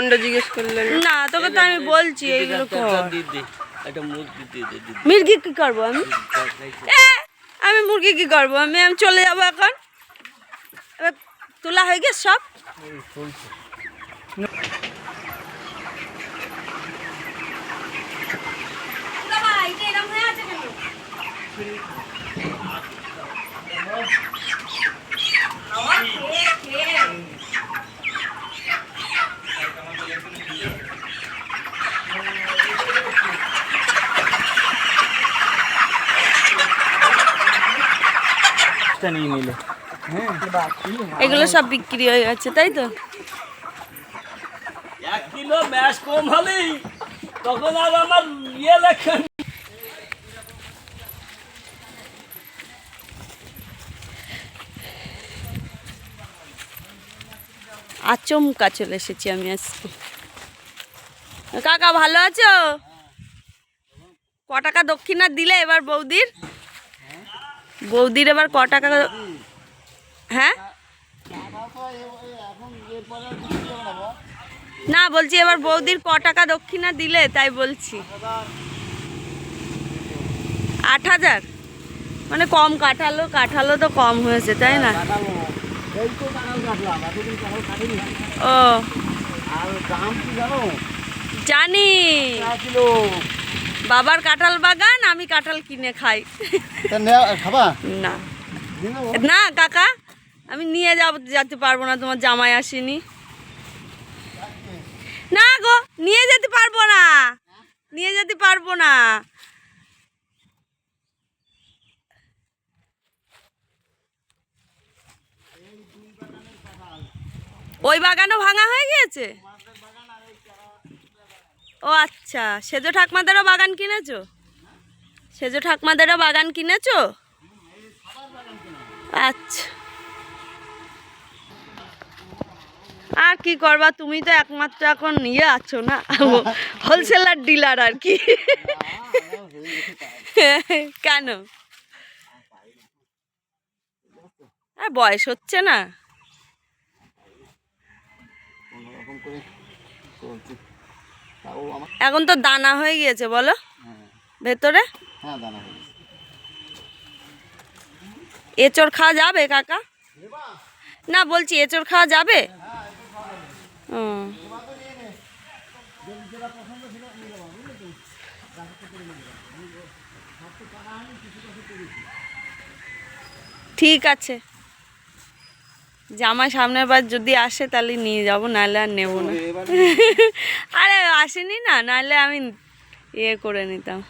কোনটা জিজ্ঞেস করলেন? না তোকে তো আমি বলছি এইগুলো মুরগি কি করব আমি? আমি মুরগি কি করব? আমি আমি চলে যাব এখন। এবার তোলা হয়ে গেছে সব? নিয়ে নিলে। এগুলো সব বিক্রি হয়ে গেছে তাই তো? এক কিলো ম্যাশ কম হলেই তখন আর আমার ইয়ে লেখা আচমকা চলে এসেছি আমি আজকে। কাকা ভালো আছো? ক টাকা দক্ষিণা দিলে এবার বৌদির? বৌদির এবার ক টাকা হ্যাঁ? না বলছি এবার বৌদির ক টাকা দক্ষিণা দিলে তাই বলছি। আট হাজার? মানে কম কাঠালো কাঠালো তো কম হয়েছে তাই না? ও। জানো? বাবার কাঁঠাল বাগান আমি কাঁঠাল কিনে খাই। খাবা? না। না কাকা আমি নিয়ে যাব যেতে পারব না তোমার জামাই আসেনি। না গো নিয়ে যেতে পারব না। নিয়ে যেতে পারব না। ওই বাগানও ভাঙা হয়ে গিয়েছে? ও আচ্ছা সেজ ঠাকমাদেরও বাগান কিনেছো? সেজ ঠাকমাদেরও বাগান কিনেছো? আচ্ছা। আর কি করবা, তুমি তো একমাত্র এখন নিয়ে আছো না? হোলসেলার ডিলার আর কি। কেন? আর বয়স হচ্ছে না। করে এখন তো দানা হয়ে গিয়েছে বলো। হ্যাঁ। ভেতরে? হ্যাঁ এঁচড় খাওয়া যাবে কাকা? না বলছি এঁচড় খাওয়া যাবে? ও। ঠিক আছে। জামাই সামনের বার যদি আসে তাহলে নিয়ে যাব নাহলে আর নেব না। আরে আসেনি না নাহলে আমি ইয়ে করে নিতাম।